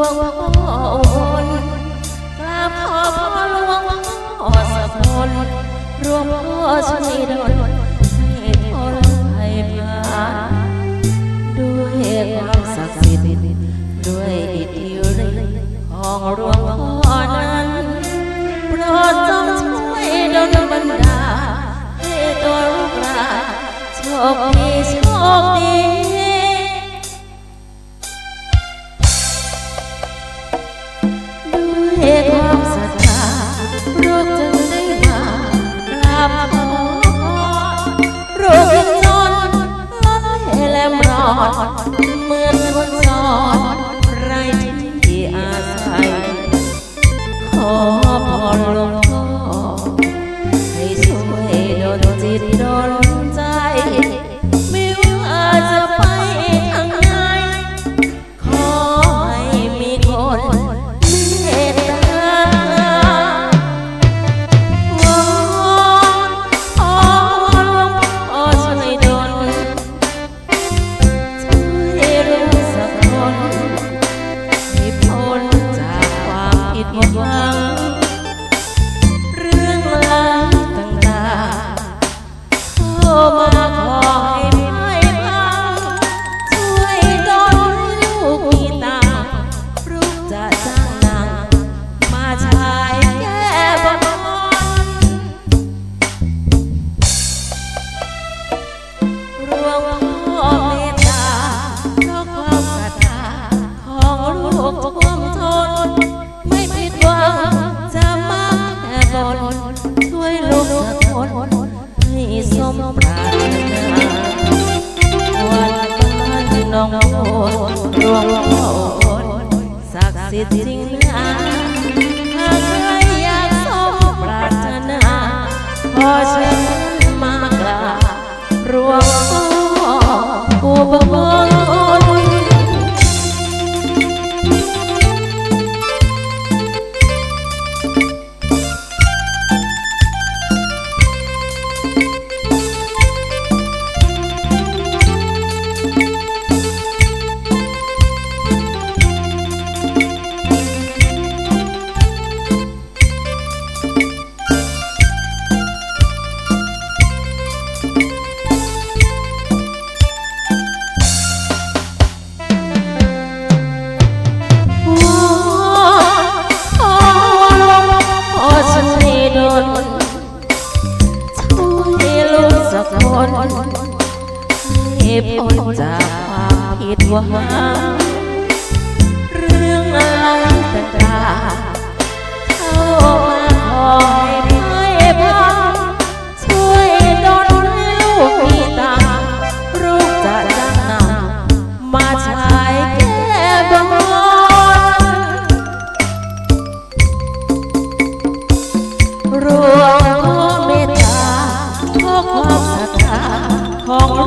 วงพ่ออนกราบขอพ่อหลวงพ่อสะพลรวงพ่อช่วยดลให้พ้นภัยพานด้วยความศักดิ์สิทธิ์ด้วยอิทธิฤทธิ์ของหลวงพ่อนั้นโปรดจงช่วยดลบันดาให้ตัวลูกหลานโชคดีโชคดี พรหลวงพ่อให้ช่วยดลจิตดลใจ ไม่ว่าจะไปทางไหนขอให้มีคนเมตตาวอนขอหลวงพ่อช่วยดลช่วยรู้สักคนให้พ้นจากความผิดหวัง สมปรารถนาวันบ้านน้องโอนรวงพ่อโอนศักดิ์สิทธิ์จริง ให้พ้นจากความผิดหวังเรื่องอะไรต่างๆเข้ามาขอ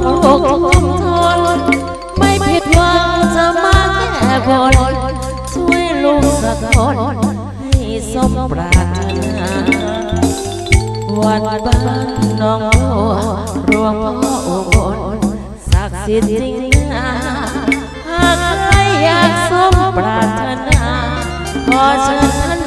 ของลูกทุกทนไม่ผิดหวังจะมาแก้บนช่วยลูกสักคนให้สมปรารถนาวัดบ้านน้องโอรวงพ่ออุบลศักดิ์สิทธิ์จริงนะหากใครอยากสมปรารถนาขอเชิญท่าน